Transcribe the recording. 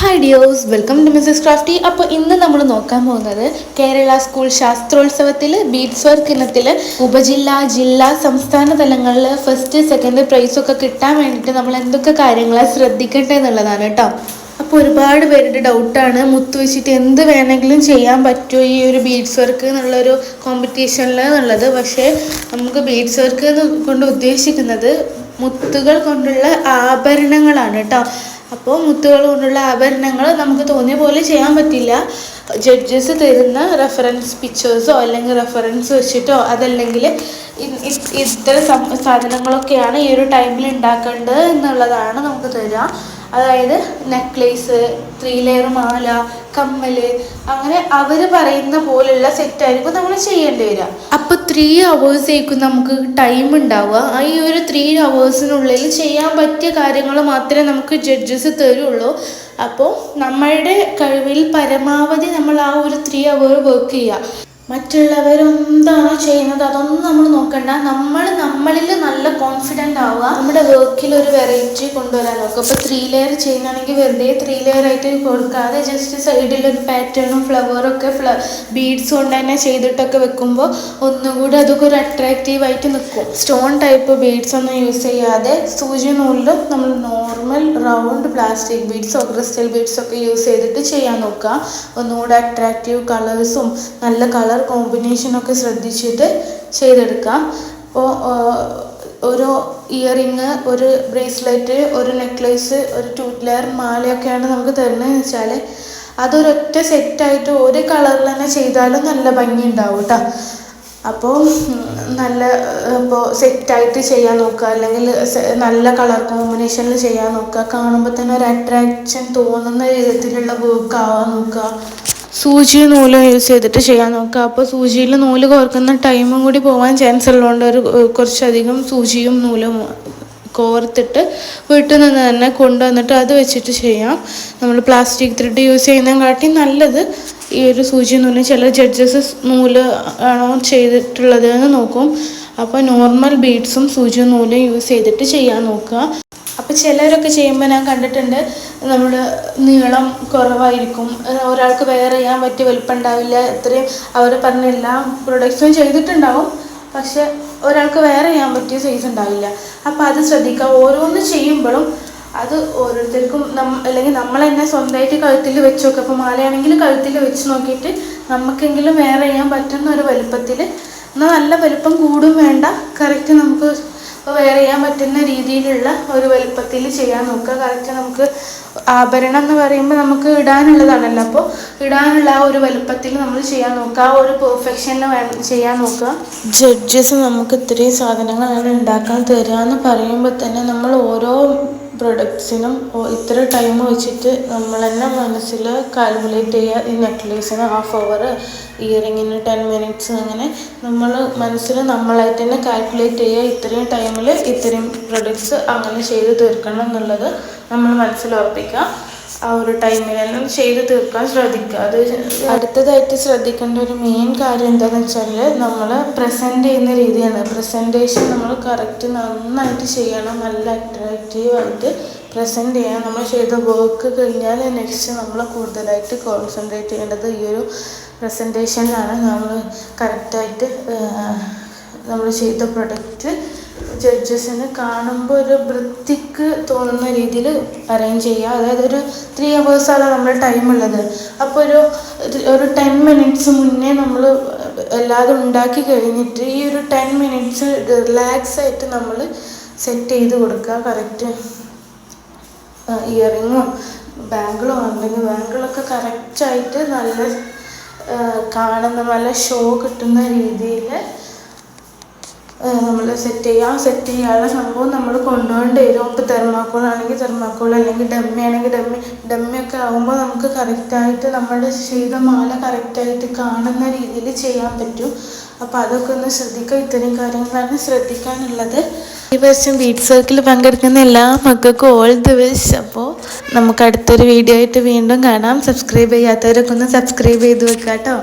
Hi dears welcome to Mrs crafty അപ്പോൾ ഇന്ന് നമ്മൾ നോക്കാൻ പോകുന്നത് കേരള സ്കൂൾ ശാസ്ത്രോത്സവത്തിൽ ബീറ്റ്സ് വർക്ക് ഇനത്തിൽ ഉപജില്ല ജില്ലാ സംസ്ഥാന തലങ്ങളിൽ ഫസ്റ്റ് സെക്കൻഡ് പ്രൈസൊക്കെ കിട്ടാൻ വേണ്ടിയിട്ട് നമ്മൾ എന്തൊക്കെ കാര്യങ്ങളാണ് ശ്രദ്ധിക്കേണ്ടത് എന്നുള്ളതാണ് കേട്ടോ. അപ്പോൾ ഒരുപാട് പേരുടെ ഡൗട്ടാണ് മുത്ത് വെച്ചിട്ട് എന്ത് വേണമെങ്കിലും ചെയ്യാൻ പറ്റുമോ ഈ ഒരു ബീഡ്സ് വർക്ക് എന്നുള്ളൊരു കോമ്പറ്റീഷനിൽ എന്നുള്ളത്. പക്ഷേ നമുക്ക് ബീഡ്സ് വർക്ക് കൊണ്ട് ഉദ്ദേശിക്കുന്നത് മുത്തുകൾ കൊണ്ടുള്ള ആഭരണങ്ങളാണ് കേട്ടോ. അപ്പോൾ മുത്തുകൾ കൊണ്ടുള്ള ആഭരണങ്ങൾ നമുക്ക് തോന്നിയ പോലെ ചെയ്യാൻ പറ്റില്ല. ജഡ്ജസ് തരുന്ന റെഫറൻസ് പിക്ചേഴ്സോ അല്ലെങ്കിൽ റെഫറൻസ് വെച്ചിട്ടോ അതല്ലെങ്കിൽ ഇത്ര സാധനങ്ങളൊക്കെയാണ് ഈ ഒരു ടൈമിൽ ഉണ്ടാക്കേണ്ടത് എന്നുള്ളതാണ് നമുക്ക് തരിക. അതായത് നെക്ലേസ് ത്രീ ലെയർ മാല കമ്മൽ അങ്ങനെ അവർ പറയുന്ന പോലുള്ള സെറ്റായിരിക്കും നമ്മൾ ചെയ്യേണ്ടി വരിക. ത്രീ അവേഴ്സേക്കും നമുക്ക് ടൈം ഉണ്ടാവുക. ആ ഈ ഒരു ത്രീ അവേഴ്സിനുള്ളിൽ ചെയ്യാൻ പറ്റിയ കാര്യങ്ങൾ മാത്രമേ നമുക്ക് ജഡ്ജസ് തരുള്ളൂ. അപ്പോൾ നമ്മളുടെ കഴിവിൽ പരമാവധി നമ്മൾ ആ ഒരു ത്രീ അവർ വർക്ക് ചെയ്യുക. മറ്റുള്ളവരെന്താണോ ചെയ്യുന്നത് അതൊന്നും നമ്മൾ നോക്കണ്ട. നമ്മൾ നമ്മളിൽ നല്ല കോൺഫിഡന്റ് ആവുക. നമ്മുടെ വർക്കിൽ ഒരു വെറൈറ്റി കൊണ്ടുവരാൻ നോക്കുക. ഇപ്പോൾ ത്രീ ലെയർ ചെയ്യുന്നതാണെങ്കിൽ വെറുതെ ത്രീ ലെയർ ആയിട്ട് കൊടുക്കാതെ ജസ്റ്റ് സൈഡിൽ ഒരു പാറ്റേണും ഫ്ലവറും ഒക്കെ ഫ്ല ബീഡ്സ് കൊണ്ട് തന്നെ ചെയ്തിട്ടൊക്കെ വെക്കുമ്പോൾ ഒന്നുകൂടി അതൊക്കെ ഒരു അട്രാക്റ്റീവ് ആയിട്ട് നിൽക്കും. സ്റ്റോൺ ടൈപ്പ് ബീഡ്സ് ഒന്നും യൂസ് ചെയ്യാതെ സൂചി നൂലിലും നമ്മൾ നോർമൽ റൗണ്ട് പ്ലാസ്റ്റിക് ബീഡ്സോ ക്രിസ്റ്റൽ ബീഡ്സോ ഒക്കെ യൂസ് ചെയ്തിട്ട് ചെയ്യാൻ നോക്കുക. ഒന്നുകൂടെ അട്രാക്റ്റീവ് കളേഴ്സും നല്ല കളർ കോമ്പിനേഷനൊക്കെ ശ്രദ്ധിച്ചിട്ട് ചെയ്തെടുക്കാം. അപ്പോൾ ഒരു ഇയറിങ് ഒരു ബ്രേസ്ലെറ്റ് ഒരു നെക്ലേസ് ഒരു ടൂത്ത് ലെയർ മാലയൊക്കെയാണ് നമുക്ക് തരുന്നതെന്ന് വെച്ചാൽ അതൊരൊറ്റ സെറ്റായിട്ട് ഒരു കളറിൽ തന്നെ ചെയ്താലും നല്ല ഭംഗി ഉണ്ടാവും കേട്ടോ അപ്പോൾ നല്ല ഇപ്പോൾ സെറ്റായിട്ട് ചെയ്യാൻ നോക്കുക അല്ലെങ്കിൽ നല്ല കളർ കോമ്പിനേഷനിൽ ചെയ്യാൻ നോക്കുക കാണുമ്പോൾ തന്നെ ഒരു അട്രാക്ഷൻ തോന്നുന്ന വിധത്തിലുള്ള വർക്ക് ആവാൻ നോക്കുക. സൂചി നൂൽ യൂസ് ചെയ്തിട്ട് ചെയ്യാൻ നോക്കുക. അപ്പോൾ സൂചിയിൽ നൂൽ കോർക്കുന്ന ടൈമും കൂടി പോകാൻ ചാൻസ് ഉള്ളതുകൊണ്ട് ഒരു കുറച്ചധികം സൂചിയും നൂലും കോർത്തിട്ട് വീട്ടിൽ നിന്ന് തന്നെ കൊണ്ടുവന്നിട്ട് അത് വെച്ചിട്ട് ചെയ്യാം. നമ്മൾ പ്ലാസ്റ്റിക് ത്രെഡ് യൂസ് ചെയ്യുന്നതിനെക്കാട്ടി നല്ലത് ഈ ഒരു സൂചി നൂൽ. ചില ജഡ്ജസ് നൂൽ ആണോ ചെയ്തിട്ടുള്ളത് എന്ന് നോക്കും അപ്പോൾ നോർമൽ ബീഡ്സും സൂചി നൂലും യൂസ് ചെയ്തിട്ട് ചെയ്യാൻ നോക്കുക. അപ്പോൾ ചിലരൊക്കെ ചെയ്യുമ്പോൾ ഞാൻ കണ്ടിട്ടുണ്ട് നമ്മൾ നീളം കുറവായിരിക്കും. ഒരാൾക്ക് വേറെ ചെയ്യാൻ പറ്റിയ വലുപ്പം ഉണ്ടാവില്ല. ഇത്രയും അവർ പറഞ്ഞ എല്ലാ പ്രൊഡക്ട്സും ചെയ്തിട്ടുണ്ടാവും. പക്ഷെ ഒരാൾക്ക് വേറെ ചെയ്യാൻ പറ്റിയ സൈസ് ഉണ്ടാവില്ല. അപ്പോൾ അത് ശ്രദ്ധിക്കുക. ഓരോന്ന് ചെയ്യുമ്പോഴും അത് ഓരോരുത്തർക്കും നം അല്ലെങ്കിൽ നമ്മൾ തന്നെ സ്വന്തമായിട്ട് കഴുത്തിൽ വെച്ച് നോക്കുക. അപ്പോൾ മാലയാണെങ്കിൽ കഴുത്തിൽ വെച്ച് നോക്കിയിട്ട് നമുക്കെങ്കിലും വേറെ ചെയ്യാൻ പറ്റുന്ന ഒരു വലുപ്പത്തിൽ എന്നാൽ നല്ല വലുപ്പം കൂടും വേണ്ട. കറക്റ്റ് നമുക്ക് അപ്പോൾ വെയർ ചെയ്യാൻ പറ്റുന്ന രീതിയിലുള്ള ഒരു വലുപ്പത്തിൽ ചെയ്യാൻ നോക്കുക. കറക്റ്റ് നമുക്ക് ആഭരണം എന്ന് പറയുമ്പോൾ നമുക്ക് ഇടാനുള്ളതാണല്ലോ. അപ്പോൾ ഇടാനുള്ള ആ ഒരു വലുപ്പത്തിൽ നമ്മൾ ചെയ്യാൻ നോക്കുക. ആ ഒരു പെർഫെക്ഷനിൽ വേണം ചെയ്യാൻ നോക്കുക. ജഡ്ജസ് നമുക്ക് ഇത്രയും സാധനങ്ങളാണ് ഉണ്ടാക്കാൻ തരിക എന്ന് പറയുമ്പോൾ തന്നെ നമ്മൾ ഓരോ പ്രൊഡക്ട്സിനും ഇത്ര ടൈം വെച്ചിട്ട് നമ്മൾ തന്നെ മനസ്സിൽ കാൽക്കുലേറ്റ് ചെയ്യുക ഈ നെക്ലേസിന് ഹാഫ് അവർ ഇയറിങ്ങിന് ടെൻ മിനിറ്റ്സ് അങ്ങനെ നമ്മൾ മനസ്സിൽ നമ്മളായിട്ട് തന്നെ കാൽക്കുലേറ്റ് ചെയ്യുക ഇത്രയും ടൈമിൽ ഇത്രയും പ്രൊഡക്ട്സ് അങ്ങനെ ചെയ്ത് തീർക്കണം എന്നുള്ളത് നമ്മൾ മനസ്സിൽ ഉറപ്പിക്കുക. ആ ഒരു ടൈമിലെല്ലാം ചെയ്ത് തീർക്കാൻ ശ്രദ്ധിക്കുക. അത് അടുത്തതായിട്ട് ശ്രദ്ധിക്കേണ്ട ഒരു മെയിൻ കാര്യം എന്താണെന്ന് വെച്ചാൽ നമ്മൾ പ്രസന്റ് ചെയ്യുന്ന രീതിയാണ്. പ്രസന്റേഷൻ നമ്മൾ കറക്റ്റ് നന്നായിട്ട് ചെയ്യണം. നല്ല അട്രാക്റ്റീവായിട്ട് പ്രസന്റ് ചെയ്യണം. നമ്മൾ ചെയ്ത വർക്ക് കഴിഞ്ഞാൽ നെക്സ്റ്റ് നമ്മൾ കൂടുതലായിട്ട് കോൺസെൻട്രേറ്റ് ചെയ്യേണ്ടത് ഈ ഒരു പ്രസന്റേഷനിലാണ് നമ്മൾ കറക്റ്റായിട്ട് നമ്മൾ ചെയ്ത പ്രൊഡക്റ്റ് ജഡ്ജസിന് കാണുമ്പോൾ ഒരു വൃത്തിക്ക് തോന്നുന്ന രീതിയിൽ അറേഞ്ച് ചെയ്യുക. അതായത് ഒരു ത്രീ അവേഴ്സാണ് നമ്മൾ ടൈം ഉള്ളത്. അപ്പോൾ ഒരു ഒരു ടെൻ മിനിറ്റ്സ് മുന്നേ നമ്മൾ എല്ലാതും ഉണ്ടാക്കി കഴിഞ്ഞിട്ട് ഈ ഒരു ടെൻ മിനിറ്റ്സ് റിലാക്സ് ആയിട്ട് നമ്മൾ സെറ്റ് ചെയ്ത് കൊടുക്കുക. കറക്റ്റ് ഇയറിങ്ങും ബാങ്കിളും ഉണ്ടെങ്കിൽ ബാങ്കിളൊക്കെ കറക്റ്റായിട്ട് നല്ല കാണുന്ന നല്ല ഷോ കിട്ടുന്ന രീതിയിൽ നമ്മൾ സെറ്റ് ചെയ്യുക സെറ്റ് ചെയ്യാനുള്ള സംഭവം നമ്മൾ കൊണ്ടുപോകേണ്ടി വരും. ഇപ്പോൾ തെർമാക്കോൾ ആണെങ്കിൽ തെർമാക്കോൾ അല്ലെങ്കിൽ ഡമ്മി ആണെങ്കിൽ ഡമ്മി. ഒക്കെ ആകുമ്പോൾ നമുക്ക് കറക്റ്റായിട്ട് നമ്മുടെ ചെയ്ത മാല കറക്റ്റായിട്ട് കാണുന്ന രീതിയിൽ ചെയ്യാൻ പറ്റും. അപ്പോൾ അതൊക്കെ ഒന്ന് ശ്രദ്ധിക്കുക. ഇത്തരം കാര്യങ്ങളാണ് ശ്രദ്ധിക്കാനുള്ളത്. ഈ വർഷം ബീറ്റ് സർക്കിൾ പങ്കെടുക്കുന്ന എല്ലാ മക്കൾക്കും ഓൾ ദി ബെസ്റ്റ് അപ്പോൾ നമുക്ക് അടുത്തൊരു വീഡിയോ ആയിട്ട് വീണ്ടും കാണാം. സബ്സ്ക്രൈബ് ചെയ്യാത്തവരൊക്കെ ഒന്ന് സബ്സ്ക്രൈബ് ചെയ്ത് വെക്കാം കേട്ടോ